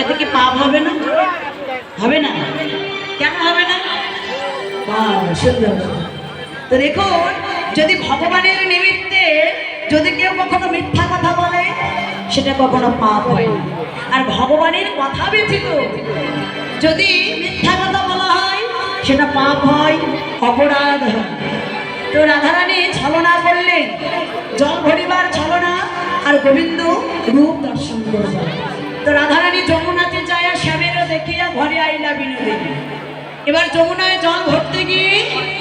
এতে কি পাপ হবে না? হবে না? কেন হবে না? সুন্দর। তো দেখুন যদি ভগবানের নিমিত্তে যদি কেউ কখনো মিথ্যা কথা বলে, সেটা কখনো পাপ হয় না। আর ভগবানের কথা ব্যতীত যদি মিথ্যা কথা বলা হয়, সেটা পাপ হয়, অপরাধ হয়। তো রাধারানী ছলনা করলেন, জল ভরিবার ছলনা, আর গোবিন্দ রূপ দর্শন করলেন। দেখিয়া ঘরে আইলা বিনোদিনী। এবার যমুনায় জল ভরতে গিয়ে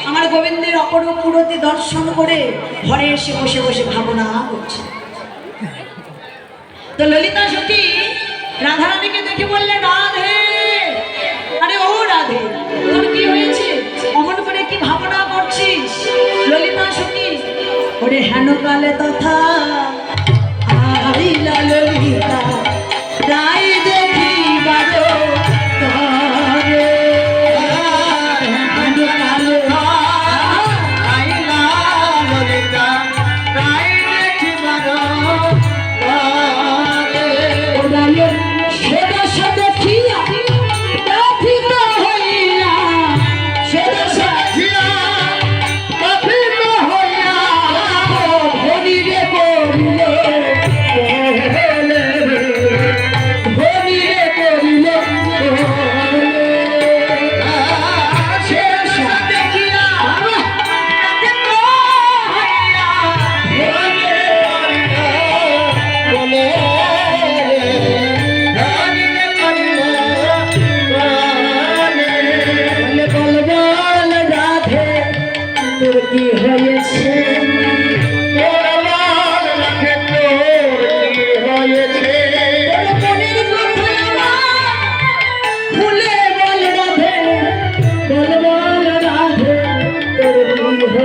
আমার গোবিন্দের অপরূপ মূরতি দর্শন করে ঘরে এসে বসে বসে ভাবনা করছে। তো ললিতা সখী, রাধারানীকে দেখে বললে, রাধে, আরে ও রাধে, তোর কি হয়েছে? অমন করে কি ভাবনা করছিস? ললিতা সখী, ওরে হেন কালে তথা আইলা ললিতা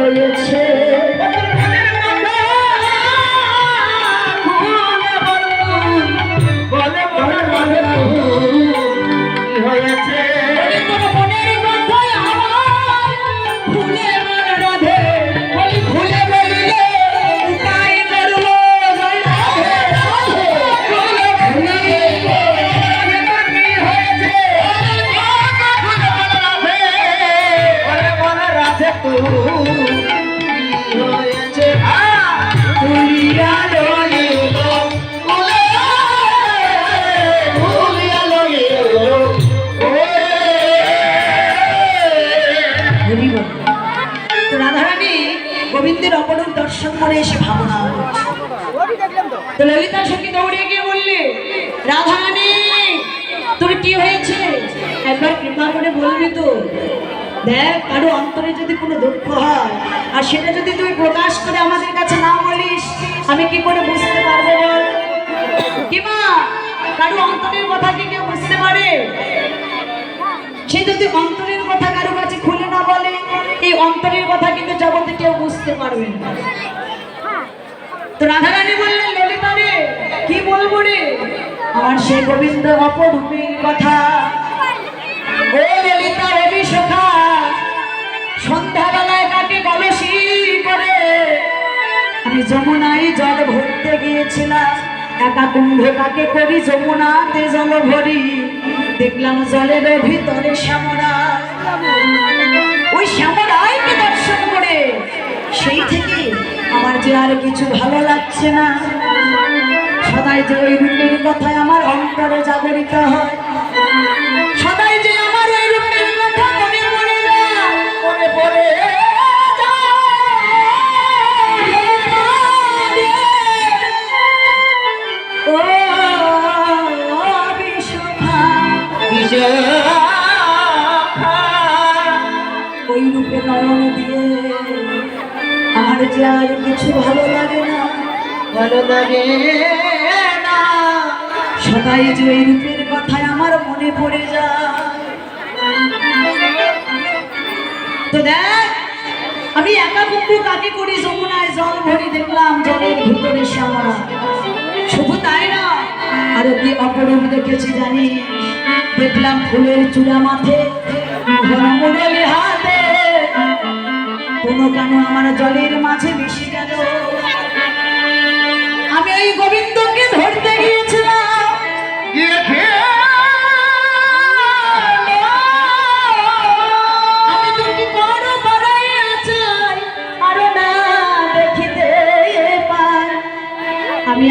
তোর করে এসে ভাবনা তো ললিতা সখী দৌড়ে গিয়ে বললে, রাধারানী, তোর কি হয়েছে? একবার কৃপা করে বলবি তো। দেখ, কারও অন্তরে যদি কোনো দুঃখ হয়, আর সেটা যদি তুই প্রকাশ করে আমাদের কাছে না বলিস, আমি কি করে বুঝতে পারব বল? কি মা, কারও অন্তরের কথা কি কেউ বুঝতে পারে? সে যদি অন্তরের কথা কারও কাছে খুলে না বলে, এই অন্তরের কথা কিন্তু জগতে কেউ বুঝতে পারবে না। রাধারানী বললেন, ললিতা রে, কি বলব রে? আমার সে গোবিন্দ অপরূপের কথা। ও ললিতা রবি সখা, সন্ধ্যাবেলায় কাকে কলসি করে আমি যমুনায় জল ভরতে গিয়েছিলাম। একা কুম্ভ কাকে করি? যমুনাতে জল ভরি। দেখলাম জলের ভিতরে শ্যামরা। আর কিছু ভালো লাগছে না। সদাই যে ওই রূপের কথায় আমার অন্তরে জাগরিত হয়। যে আর কিছু ভালো লাগে না। ভালো লাগে না। সবাই যে ওই রূপের কথায় আমার মনে পড়ে যায়। তো দেখ, আমি একা কুকুর কাকে করি? যমুনায় জল ভরি দেখলাম জলের ভিতরে শ্যামরা শুধু তাই না, আরও কি অপরূপ দেখেছি জানি দেখলাম ফুলের চূড়া মাথে মুরলি হাতে কোনো কেন আমার জলের মাঝে মিশে গেল? আমি ওই গোবিন্দকে ধরতে গিয়েছিলাম। আমি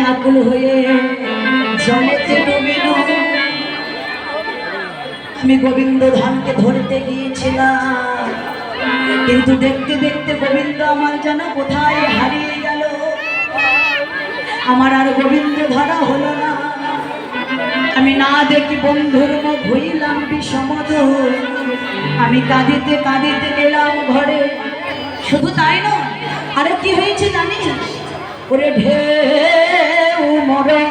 হয়ে জলেতে আমি গোবিন্দ ধামকে ধরতে গিয়েছিলাম। কিন্তু দেখতে দেখতে গোবিন্দ আমার যেন কোথায় হারিয়ে গেল? আমার আর গোবিন্দ ধরা হলো না। আমি না দেখি বন্ধুর মুখ, হইলাম বিষমদ আমি কাঁদিতে কাঁদিতে গেলাম ঘরে। শুধু তাই নয়, আরে কি হয়েছে জানিস? ওরে ঢেউ মরণ।